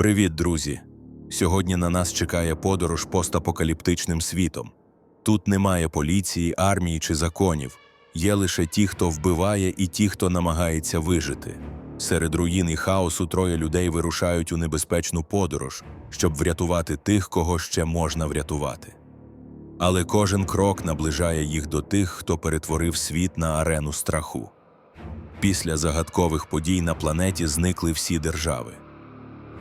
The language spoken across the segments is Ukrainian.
Привіт, друзі! Сьогодні на нас чекає подорож постапокаліптичним світом. Тут немає поліції, армії чи законів. Є лише ті, хто вбиває, і ті, хто намагається вижити. Серед руїн і хаосу троє людей вирушають у небезпечну подорож, щоб врятувати тих, кого ще можна врятувати. Але кожен крок наближає їх до тих, хто перетворив світ на арену страху. Після загадкових подій на планеті зникли всі держави.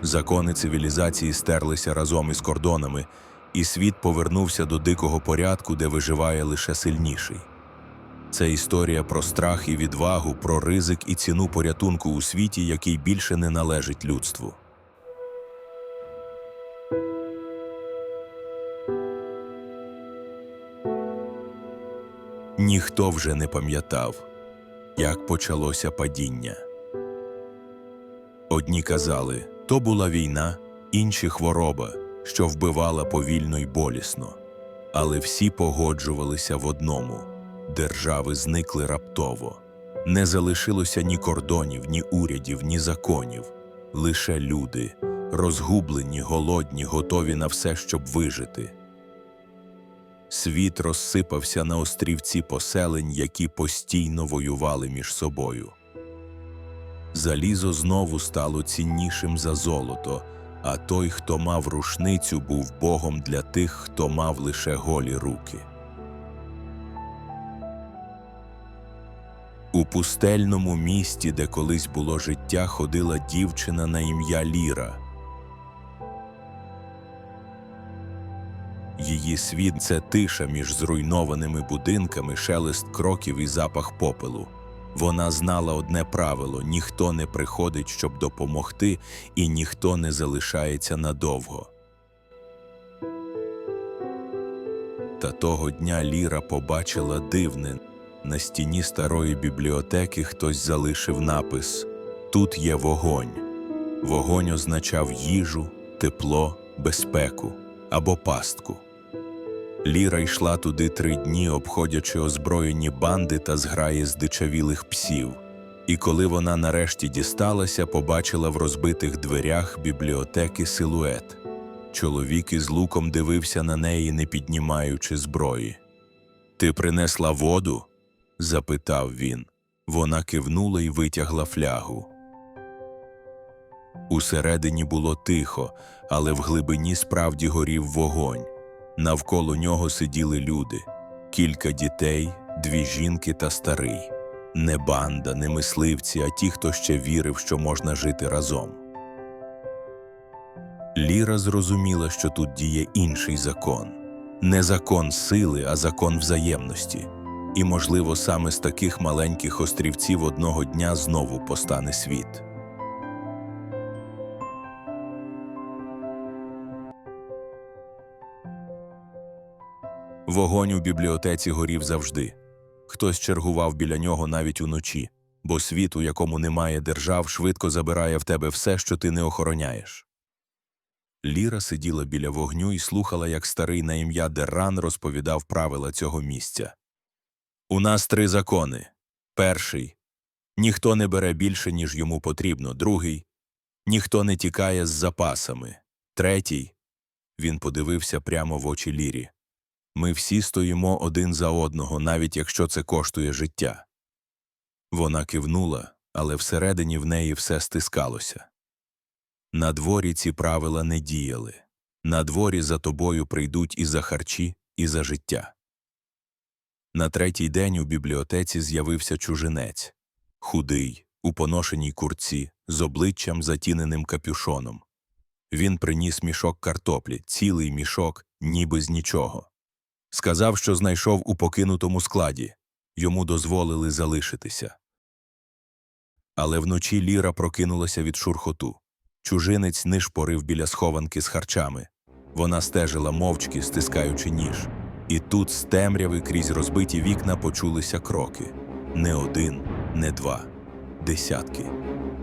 Закони цивілізації стерлися разом із кордонами, і світ повернувся до дикого порядку, де виживає лише сильніший. Це історія про страх і відвагу, про ризик і ціну порятунку у світі, який більше не належить людству. Ніхто вже не пам'ятав, як почалося падіння. Одні казали, то була війна, інші хвороба, що вбивала повільно й болісно. Але всі погоджувалися в одному держави зникли раптово. Не залишилося ні кордонів, ні урядів, ні законів, лише люди, розгублені, голодні, готові на все, щоб вижити. Світ розсипався на острівці поселень, які постійно воювали між собою. Залізо знову стало ціннішим за золото, а той, хто мав рушницю, був богом для тих, хто мав лише голі руки. У пустельному місті, де колись було життя, ходила дівчина на ім'я Ліра. Її світ це тиша між зруйнованими будинками, шелест кроків і запах попелу. Вона знала одне правило: ніхто не приходить, щоб допомогти, і ніхто не залишається надовго. Та того дня Ліра побачила дивне. На стіні старої бібліотеки хтось залишив напис Тут є вогонь. Вогонь означав їжу, тепло, безпеку або пастку. Ліра йшла туди три дні, обходячи озброєні банди та зграї здичавілих псів. І коли вона нарешті дісталася, побачила в розбитих дверях бібліотеки силует. Чоловік із луком дивився на неї, не піднімаючи зброї. Ти принесла воду? запитав він. Вона кивнула і витягла флягу. Усередині було тихо, але в глибині справді горів вогонь. Навколо нього сиділи люди кілька дітей, дві жінки та старий. Не банда, не мисливці, а ті, хто ще вірив, що можна жити разом. Ліра зрозуміла, що тут діє інший закон не закон сили, а закон взаємності. І, можливо, саме з таких маленьких острівців одного дня знову постане світ. Вогонь у бібліотеці горів завжди. Хтось чергував біля нього навіть уночі, бо світ, у якому немає держав, швидко забирає в тебе все, що ти не охороняєш. Ліра сиділа біля вогню і слухала, як старий на ім'я Дерран розповідав правила цього місця. У нас три закони. Перший ніхто не бере більше, ніж йому потрібно. Другий ніхто не тікає з запасами. Третій він подивився прямо в очі Лірі. Ми всі стоїмо один за одного, навіть якщо це коштує життя. Вона кивнула, але всередині в неї все стискалося. На дворі ці правила не діяли. На дворі за тобою прийдуть і за харчі, і за життя. На третій день у бібліотеці з'явився чужинець худий, у поношеній курці, з обличчям затіненим капюшоном. Він приніс мішок картоплі, цілий мішок, ніби з нічого. Сказав, що знайшов у покинутому складі йому дозволили залишитися. Але вночі Ліра прокинулася від шурхоту. Чужинець нишпорив біля схованки з харчами. Вона стежила мовчки, стискаючи ніж. І тут з темряви крізь розбиті вікна почулися кроки не один, не два, десятки.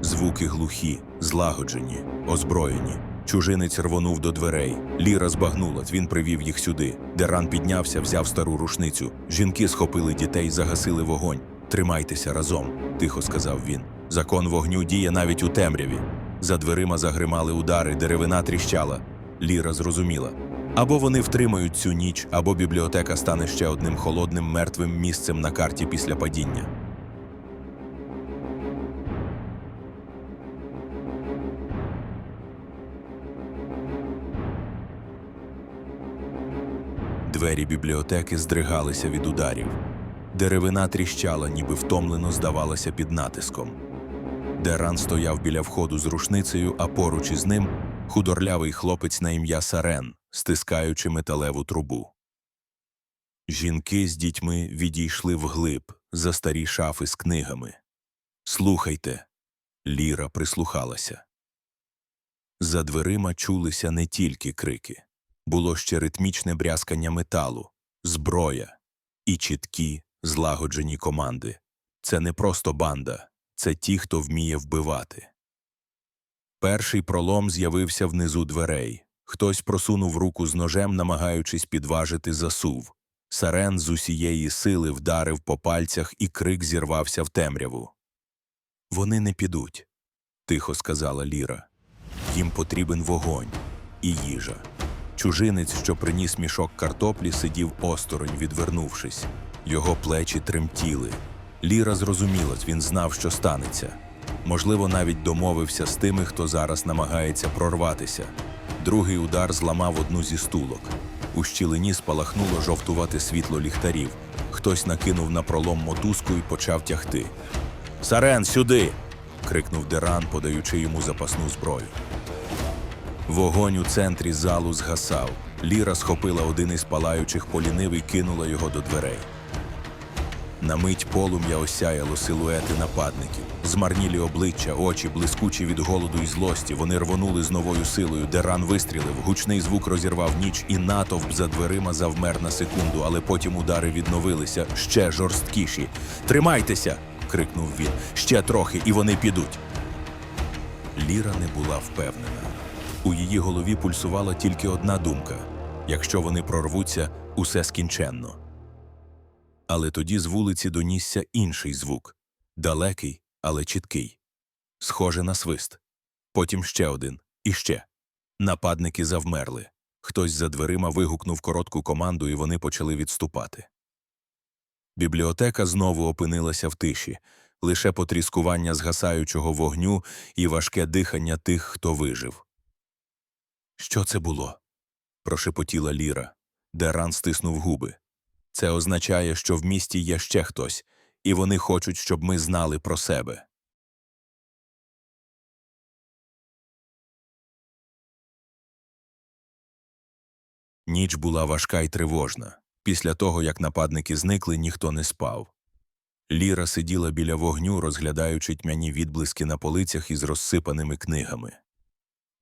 Звуки глухі, злагоджені, озброєні. Чужинець рвонув до дверей. Ліра збагнула, він привів їх сюди. Деран піднявся, взяв стару рушницю. Жінки схопили дітей, загасили вогонь. Тримайтеся разом, тихо сказав він. Закон вогню діє навіть у темряві. За дверима загримали удари, деревина тріщала. Ліра зрозуміла. Або вони втримають цю ніч, або бібліотека стане ще одним холодним мертвим місцем на карті після падіння. Двері бібліотеки здригалися від ударів. Деревина тріщала, ніби втомлено здавалася під натиском. Деран стояв біля входу з рушницею, а поруч із ним худорлявий хлопець на ім'я Сарен, стискаючи металеву трубу. Жінки з дітьми відійшли вглиб за старі шафи з книгами. Слухайте. Ліра прислухалася. За дверима чулися не тільки крики. Було ще ритмічне брязкання металу, зброя і чіткі, злагоджені команди. Це не просто банда, це ті, хто вміє вбивати. Перший пролом з'явився внизу дверей. Хтось просунув руку з ножем, намагаючись підважити засув. Сарен з усієї сили вдарив по пальцях, і крик зірвався в темряву. Вони не підуть, тихо сказала Ліра. Їм потрібен вогонь і їжа. Чужинець, що приніс мішок картоплі, сидів осторонь, відвернувшись. Його плечі тремтіли. Ліра зрозуміла, він знав, що станеться. Можливо, навіть домовився з тими, хто зараз намагається прорватися. Другий удар зламав одну зі стулок. У щілині спалахнуло жовтувате світло ліхтарів. Хтось накинув на пролом мотузку і почав тягти. Сарен, сюди. крикнув Деран, подаючи йому запасну зброю. Вогонь у центрі залу згасав. Ліра схопила один із палаючих полінив і кинула його до дверей. На мить полум'я осяяло силуети нападників. Змарнілі обличчя, очі, блискучі від голоду і злості. Вони рвонули з новою силою. Деран вистрілив, гучний звук розірвав ніч, і натовп за дверима завмер на секунду, але потім удари відновилися ще жорсткіші. Тримайтеся! крикнув він. Ще трохи, і вони підуть. Ліра не була впевнена. У її голові пульсувала тільки одна думка якщо вони прорвуться, усе скінченно. Але тоді з вулиці донісся інший звук далекий, але чіткий, схоже на свист. Потім ще один і ще. Нападники завмерли. Хтось за дверима вигукнув коротку команду, і вони почали відступати. Бібліотека знову опинилася в тиші, лише потріскування згасаючого вогню і важке дихання тих, хто вижив. Що це було? прошепотіла Ліра. Деран стиснув губи. Це означає, що в місті є ще хтось, і вони хочуть, щоб ми знали про себе. Ніч була важка й тривожна. Після того, як нападники зникли, ніхто не спав. Ліра сиділа біля вогню, розглядаючи тьмяні відблиски на полицях із розсипаними книгами.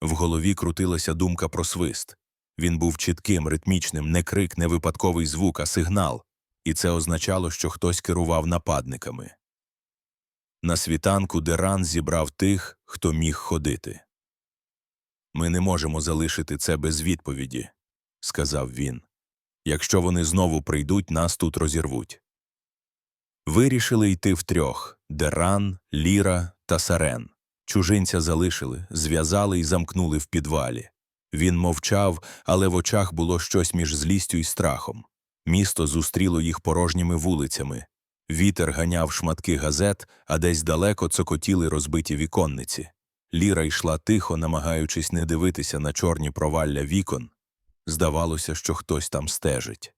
В голові крутилася думка про свист. Він був чітким, ритмічним, не крик, не випадковий звук, а сигнал, і це означало, що хтось керував нападниками. На світанку Деран зібрав тих, хто міг ходити. Ми не можемо залишити це без відповіді, сказав він. Якщо вони знову прийдуть, нас тут розірвуть. Вирішили йти втрьох Деран, Ліра та Сарен. Чужинця залишили, зв'язали і замкнули в підвалі. Він мовчав, але в очах було щось між злістю і страхом. Місто зустріло їх порожніми вулицями. Вітер ганяв шматки газет, а десь далеко цокотіли розбиті віконниці. Ліра йшла тихо, намагаючись не дивитися на чорні провалля вікон. Здавалося, що хтось там стежить.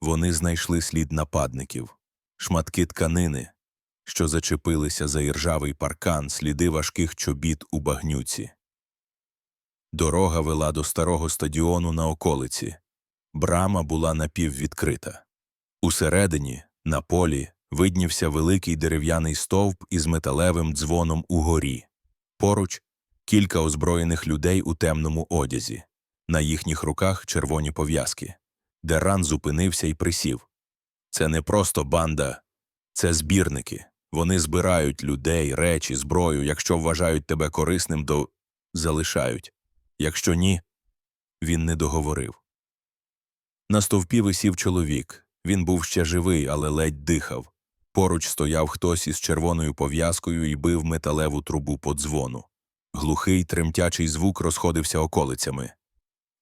Вони знайшли слід нападників, шматки тканини, що зачепилися за іржавий паркан, сліди важких чобіт у багнюці. Дорога вела до старого стадіону на околиці. Брама була напіввідкрита. Усередині, на полі, виднівся великий дерев'яний стовп із металевим дзвоном угорі. Поруч кілька озброєних людей у темному одязі. На їхніх руках червоні пов'язки. Деран зупинився і присів. Це не просто банда, це збірники. Вони збирають людей, речі, зброю, якщо вважають тебе корисним, то залишають. Якщо ні, він не договорив. На стовпі висів чоловік. Він був ще живий, але ледь дихав. Поруч стояв хтось із червоною пов'язкою і бив металеву трубу по дзвону. Глухий, тремтячий звук розходився околицями.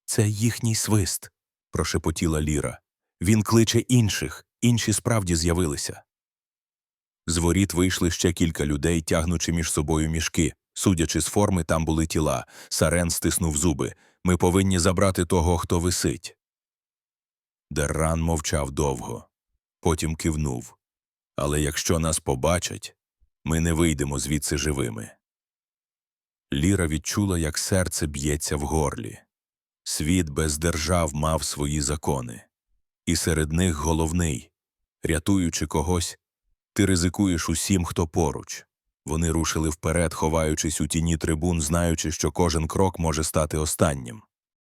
Це їхній свист, прошепотіла Ліра. Він кличе інших, інші справді з'явилися. З воріт вийшли ще кілька людей, тягнучи між собою мішки. Судячи з форми, там були тіла. Сарен стиснув зуби. Ми повинні забрати того, хто висить. Дерран мовчав довго. Потім кивнув. Але якщо нас побачать, ми не вийдемо звідси живими. Ліра відчула, як серце б'ється в горлі. Світ без держав мав свої закони. І серед них головний рятуючи когось, ти ризикуєш усім, хто поруч. Вони рушили вперед, ховаючись у тіні трибун, знаючи, що кожен крок може стати останнім.